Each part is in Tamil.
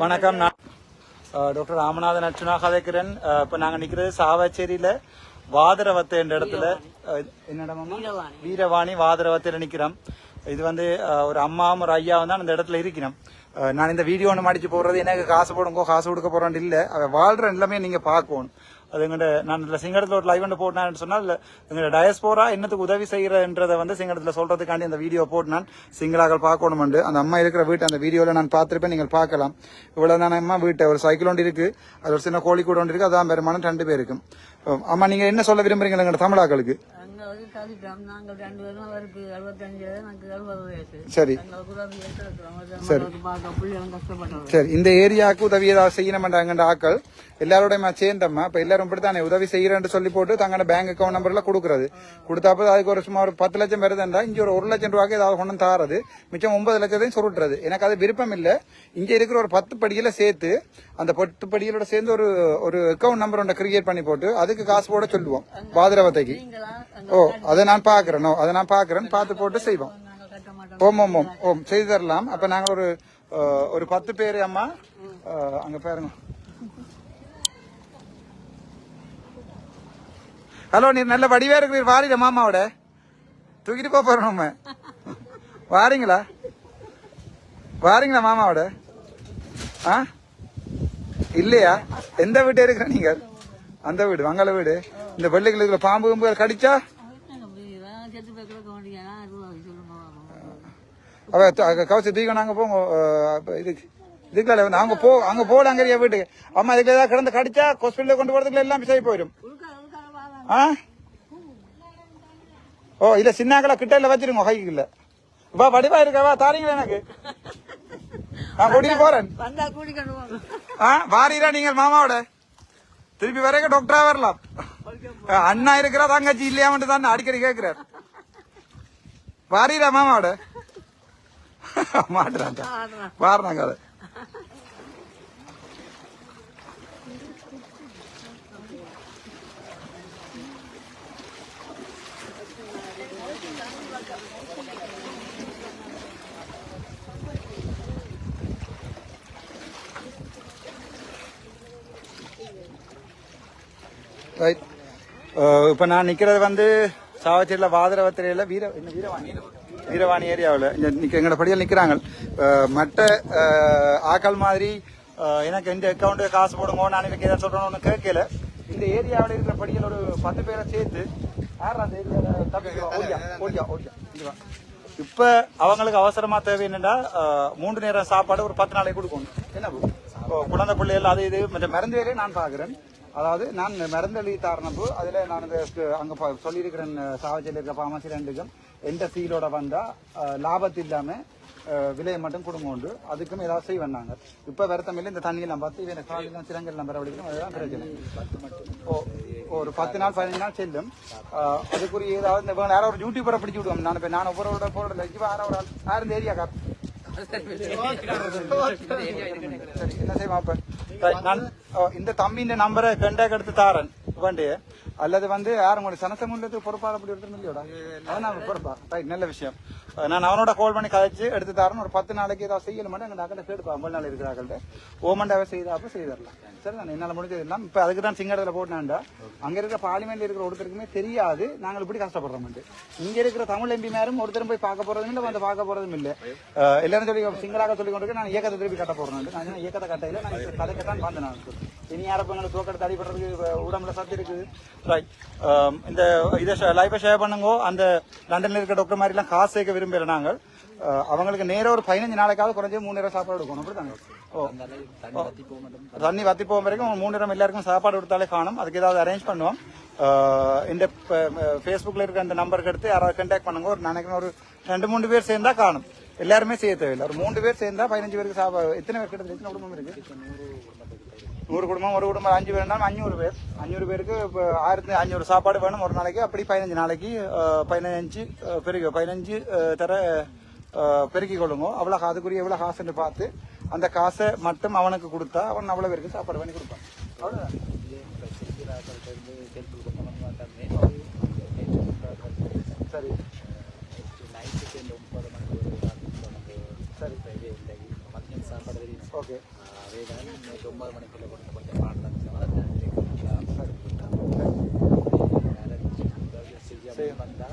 வணக்கம். நான் டாக்டர் ராமநாதன் அர்ச்சுனா கதைக்கிறேன். இப்ப நாங்க நிக்கிறது சாவச்சேரியில வாதரவத்தை என்ற இடத்துல அஹ், என்னடா வீரவாணி. வாதரவத்தையில நிக்கிறோம். இது வந்து ஒரு அம்மாவும் ஒரு ஐயாவும் தான் அந்த இடத்துல இருக்கிறோம். நான் இந்த வீடியோ ஒன்று மடிச்சு போடுறது எனக்கு காசு போடுங்கோ காசு கொடுக்க போறேன் இல்ல. அவ வாழ்ற எல்லாமே நீங்க பார்க்கணும். அது எங்கள்ட நான் இதுல சிங்கடத்துல ஒரு லைவ் ஒன்று போட்டேன்னு சொன்னால் எங்களோட டயஸ்போரா என்னத்துக்கு உதவி செய்யறன்றதை வந்து சிங்கடத்துல சொல்றதுக்காண்டி அந்த வீடியோ போட்டு நான் சிங்களாக்கள் பார்க்கணும்ண்டு. அந்த அம்மா இருக்கிற வீட்டு அந்த வீடியோல நான் பார்த்திருப்பேன் நீங்கள் பார்க்கலாம். இவ்வளவு தான் அம்மா வீட்டை ஒரு சைக்கிள் ஒன்று இருக்கு. அது ஒரு சின்ன கோழி கூட ஒன்று இருக்கு. அதான் பெருமானம் ரெண்டு பேருக்கும் அம்மா நீங்க என்ன சொல்ல விரும்புறீங்க எங்களோட தமிழாக்களுக்கு? நாங்கள் சரி. இந்த ஏரியாவுக்கு உதவி ஏதாவது செய்யணுமென்றாங்க ஆக்கள்? எல்லாரோடையுமா சேர்ந்தம்மா. இப்ப எல்லாரும் இப்படித்தானே உதவி செய்யறேன்னு சொல்லி போட்டு தங்களோட பேங்க் அக்கௌண்ட் நம்பர்ல கொடுக்கறது. கொடுத்தாப்ப அதுக்கு ஒரு சும்மா ஒரு பத்து லட்சம் வருதுன்றா இங்க ஒரு ஒரு லட்சம் ரூபாய்க்கு ஏதாவது கொண்டு தாரது. மிச்சம் ஒன்பது லட்சத்தையும் சுருட்டுறது. எனக்கு அது விருப்பம் இல்ல. இங்க இருக்கிற ஒரு பத்து படியில் சேர்த்து அந்த பத்து படிகளோட சேர்ந்து ஒரு ஒரு அக்கௌண்ட் நம்பர் ஒன்றை கிரியேட் பண்ணி போட்டு அதுக்கு காசு போட சொல்லுவோம். பாதிரவத்தைக்கு. ஓ அதை நான் பாக்குறேன் ஓ, அதை நான் பாக்குறேன் பார்த்து போட்டு செய்வோம். ஓம் ஓம் ஓம் ஓம். செய்து தரலாம். அப்ப நாங்க ஒரு ஒரு பத்து பேர் அம்மா. அங்கே அங்க பாருங்க. ஹலோ நீர் நல்ல வடிவா இருக்கிறீர். வாரிட மாமாவோட. தூக்கிட்டு போக போறோம் நம்ம. வாரீங்களா? வாரீங்களா மாமாவோட? ஆ? இல்லையா? எந்த வீட்டு இருக்கிற நீங்க? அந்த வீடு மங்கள வீடு. இந்த வெள்ளைகளுக்குள்ள பாம்பு கும்பு கடிச்சா? அவ த- தூக்கம் நாங்க போங்க இதுக்கு இதுக்குள்ள வந்து அங்க போ அங்க போல அங்க வீட்டுக்கு. அம்மா இதுக்கு ஏதாவது கிடந்து கடிச்சா ஹாஸ்பிட்டல கொண்டு போறதுக்குள்ள எல்லாம் சரி போயிடும். ஆ? ஓ இல்ல சின்னாக்களை கிட்ட இல்ல வச்சிருங்க கைக்குள்ள. வா வடிவா இருக்கவா தாரீங்களா எனக்கு? நான் கூட்டிட்டு போறேன். ஆ வாரீரா நீங்கள் மாமாவோட? திருப்பி வரைக்கும் டாக்டரா வரலாம். அண்ணா இருக்கிறா தங்கச்சி இல்லையாமட்டு தான் அடிக்கடி கேட்கிறார் வாரீரா மாமாவோட? மாட்டுறான் வாரணாங்க அதை ரைட் uh, இப்போ நான் நிற்கிறது வந்து சாவச்சேரியில் வாதரவத்திரையில் வீர என்ன வீரவாணி? வீரவாணி ஏரியாவில். இந்த நிற்க எங்களோட படியில் நிற்கிறாங்க uh, மற்ற uh, ஆக்கள் மாதிரி எனக்கு இந்த அக்கௌண்ட்டு காசு போடுங்க நான் எனக்கு எதாவது சொல்கிறேன்னு ஒன்று கேட்கல. இந்த ஏரியாவில் இருக்கிற படியில் ஒரு பத்து பேரை சேர்த்து யார் அந்த ஏரியாவில் தப்பிக்கிறோம் ஓடியா. இப்ப அவங்களுக்கு அவசரமா தேவை என்னன்னா மூன்று நேரம் சாப்பாடு ஒரு பத்து நாளைக்கு கொடுக்கணும். என்ன குழந்தை பிள்ளைகள் அது இது மற்ற மருந்து வேலையை நான் பாக்குறேன். அதாவது நான் மருந்து எழுதி அதில் நான் இந்த அங்கே சொல்லியிருக்கிறேன் சாவச்சியில் இருக்கிற பாமசி ரெண்டுக்கும். எந்த சீலோட வந்தால் லாபத்து இல்லாமல் விலையை மட்டும் கொடுங்க உண்டு. அதுக்கும் ஏதாவது செய்ய வந்தாங்க இப்போ வருத்தமில்லை இந்த தண்ணியெல்லாம் பார்த்து இவன் காலெல்லாம் வர வரவழைக்கணும் அதுதான் பிரச்சனை. ஓ ஒரு பத்து நாள் பதினஞ்சு நாள் செல்லும். அதுக்குரிய ஏதாவது இந்த யாரோ ஒரு யூடியூபரை பிடிச்சி விடுவோம். நான் இப்போ நான் ஒவ்வொரு போறதில்ல. இப்போ யாரோ ஒரு ஆள். யார் இந்த ஏரியா கார். சரி என்ன செய்வோம் அப்போ? நான் இந்த தம்பியின் நம்பரை கண்டாக்ட் எடுத்து தாரேன் வண்டி அல்லது வந்து யாரும் உங்களுக்கு சனசமுல்லத்துக்கு பொறுப்பாக அப்படி எடுத்து இல்லையோடா அதான் பொறுப்பா? ரைட் நல்ல விஷயம். நான் அவனோட கால் பண்ணி கதைச்சு எடுத்து தரேன். ஒரு பத்து நாளைக்கு ஏதாவது செய்யல மாட்டேன் எங்க நகலை கேடுப்பா ஐம்பது நாள் இருக்கிறார்கள்ட்ட ஓமண்டாவே செய்தாப்ப செய்தரலாம் சரி நான் என்னால முடிஞ்சது எல்லாம் இப்ப அதுக்கு தான் சிங்கடத்துல போட்டாண்டா அங்க இருக்கிற பார்லிமெண்ட்ல இருக்கிற ஒருத்தருக்குமே தெரியாது. நாங்கள் இப்படி கஷ்டப்படுறோம் இங்க இருக்கிற தமிழ் எம்பி மேரும் ஒருத்தரும் போய் பார்க்க போறதும் இல்ல வந்து பார்க்க போறதும் இல்ல. எல்லாரும் சொல்லி சிங்களாக சொல்லி கொண்டு நான் இயக்கத்தை திருப்பி கட்ட போறேன். நான் இயக்கத்தை கட்டையில நான் கதைக்கத்தான் வந்தேன் நான். இனி தோக்கெடுத்து அடிபடுறதுக்கு இப்ப உடம்புல சத்து இருக்குது? ரைட் இந்த இதை லைஃபை ஷேர் பண்ணுங்க. அந்த லண்டன்ல இருக்கிற டாக்டர் மாதிரி எல்லாம் காசு சேர்க்க விரும்பல நாங்கள். ஆஹ் அவங்களுக்கு நேரா ஒரு பதினஞ்சு நாளைக்காவது குறைஞ்ச மூணு நேரம் சாப்பாடு கொடுக்கணும். அப்படித்தாங்க ஓ. தண்ணி வத்தி போகும் வரைக்கும் மூணு நேரம் எல்லாருக்கும் சாப்பாடு கொடுத்தாலே காணும். அதுக்கு ஏதாவது அரேஞ்ச் பண்ணுவோம். ஆஹ் இந்த ஃபேஸ்புக்கில் இருக்கிற அந்த நம்பருக்கு எடுத்து யாராவது கான்டாக்ட் பண்ணுங்க. ஒரு நினைக்கிறேன் ஒரு ரெண்டு மூணு பேர் சேர்ந்தா காணும். எல்லாருமே செய்ய தேவையில்லை. ஒரு மூணு பேர் சேர்ந்தா பதினஞ்சு பேருக்கு சாப்பாடு எத்தனை பேர் கிட்ட எத்தனை குடும்பம் இருக்கு? நூறு குடும்பம் ஒரு குடும்பம் அஞ்சு பேர் இருந்தாலும் அஞ்சூறு பேர். அஞ்சூறு பேருக்கு இப்போ ஆயிரத்தி அஞ்சூறு சாப்பாடு வேணும் ஒரு நாளைக்கு. அப்படி பதினஞ்சு நாளைக்கு பதினஞ்சு பெருகி பதினஞ்சு தர ஆஹ், பெருக்கிக் கொள்ளுங்க. அவ்வளோ அதுக்குரிய எவ்வளோ காசுன்னு பார்த்து அந்த காசை மட்டும் அவனுக்கு கொடுத்தா அவன் அவ்வளோ பேருக்கு சாப்பாடு பண்ணி கொடுப்பான். அவ்வளோதான் சரி. ஒன்பது மணிக்குள்ள கொண்டு கொஞ்சம் பாடம் செய்ய வந்தா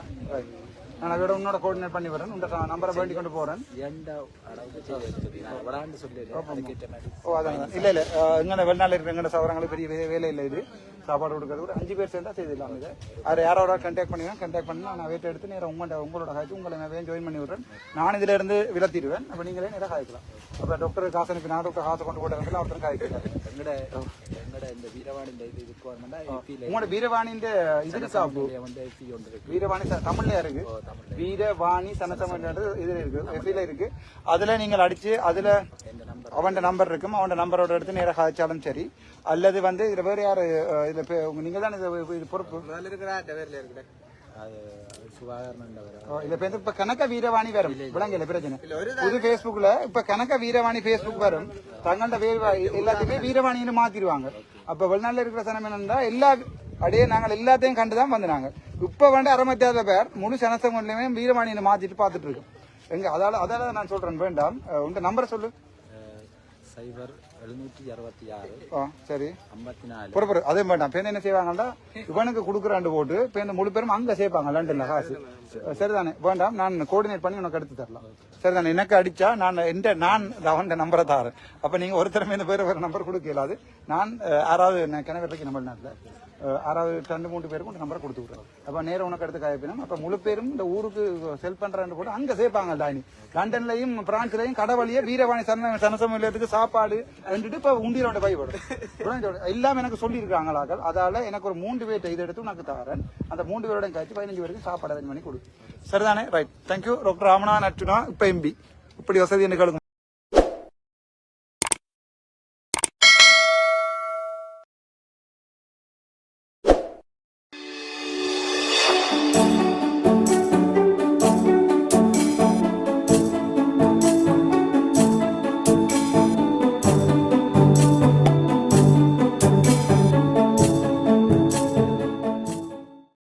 நான் அதோட உன்னோட கோஆர்டினேட் பண்ணி வரேன் உன்னோட நம்பரை வேண்டி கொண்டு போறேன். ஓ அதான். இல்ல இல்ல. இங்கே வெளிநாள் இருக்கிற எங்கட சவரங்களுக்கு பெரிய வேலை இல்லை இது. சாப்பாடு கொடுக்கறது கூட அஞ்சு பேர் சேர்ந்தா செய்திடலாம் இது. அது யாரோட கண்டாக்ட் பண்ணுவேன் கண்டாக்ட் பண்ணி. நான் வெயிட் எடுத்து நேரம் உங்களோட உங்களோட காய்ச்சி உங்களை நான் ஜாயின் பண்ணி விடுறேன். நான் இதுல இருந்து விலத்திடுவேன். அப்ப நீங்களே நேரம் காய்க்கலாம். அப்ப டாக்டர் காசு அனுப்பி நான் டாக்டர் காசு கொண்டு போட்டு இடத்துல ஒருத்தர் காய்க்கிறாரு எங்கட எங்கட இந்த வீரவாணி இந்த இது இதுக்கு வரணும்னா உங்களோட வீரவாணின்ற இது சாப்பு வந்து எப்பி ஒன்று இருக்கு. வீரவாணி தமிழ்ல இருக்கு? வீரவாணி சனத்தமிழ்ன்றது இதுல இருக்கு. எஃபில இருக்கு. அதுல நீங்கள் அடிச்சு அதுல அவன் நம்பர் இருக்கும். அவன் நம்பரோட எடுத்து நேராக காய்ச்சாலும் சரி. அல்லது வந்து இதுல வேற யாரு இதுல பே- உங்க- நீங்க தான் இது பொறுப்பு? இப்ப கணக்க வீரவாணி வரும். விளங்கல பிரச்சனை. புது Facebookல இப்ப கணக்க வீரவாணி Facebook வரும். தங்கள்ட வீரவா- எல்லாத்தையுமே வீரவாணின்னு மாத்திடுவாங்க. அப்ப வெளிநாட்டுல இருக்கிற சனம் என்னன்னா எல்லா அப்படியே நாங்கள் எல்லாத்தையும் கண்டுதான் வந்தாங்க இப்ப வந்து அறமத்தியாத பேர் முழு சனசங்களையுமே வீரவாணின்னு மாத்திட்டு பாத்துட்டு இருக்கோம். எங்க அதால அதால நான் சொல்றேன் வேண்டாம். உங்க நம்பரை சொல்லு. சைபர் எழுநூற்றி அறுபத்தி ஆறு ஆ சரி. ஐம்பத்தி நாலு. பொறு பொறு. அதே வேண்டாம் பேருந்து என்ன செய்வாங்கன்னா இவனுக்கு கொடுக்குறாண்டு போட்டு பேருந்து முழு பேரும் அங்க சேர்ப்பாங்க லண்டன்ல காசு. சரிதானே? வேண்டாம். நான் கோஆர்டினேட் பண்ணி உனக்கு எடுத்து தரலாம். சரிதானே? எனக்கு அடிச்சா நான் எந்த நான் அவன் நம்பரை தாரேன். அப்ப நீங்க ஒருத்தரமே இந்த பேர் வேற நம்பர் கொடுக்க இயலாது. நான் கிணறு இருக்கு நம்ம நாட்டில்? ஆறாவது ரெண்டு மூணு பேருக்கு உங்க நம்பரை கொடுத்து விட்றேன் அப்ப நேரம் உனக்கு எடுத்து காயப்பினும் அப்ப முழு பேரும் இந்த ஊருக்கு செல் பண்றான்னு போட்டு அங்க சேர்ப்பாங்க டானி. லண்டன்லயும் பிரான்ஸ்லயும் கடவுளையே வீரவாணி சன சனசமூலியத்துக்கு சாப்பாடு ரெண்டுட்டு இப்ப உண்டியலோட பயப்படும் எல்லாம் எனக்கு சொல்லி அதால் அதால எனக்கு ஒரு மூன்று பேர்ட்ட இதை எடுத்து உனக்கு தரேன். அந்த மூன்று பேரோட கழிச்சு பதினஞ்சு பேருக்கு சாப்பாடு அரேஞ்ச் பண்ணி கொடு. சரிதானே? ரைட் தேங்க்யூ டாக்டர் ராமனா நட்டுனா இப்ப எம்பி இப்படி வசதி எனக்கு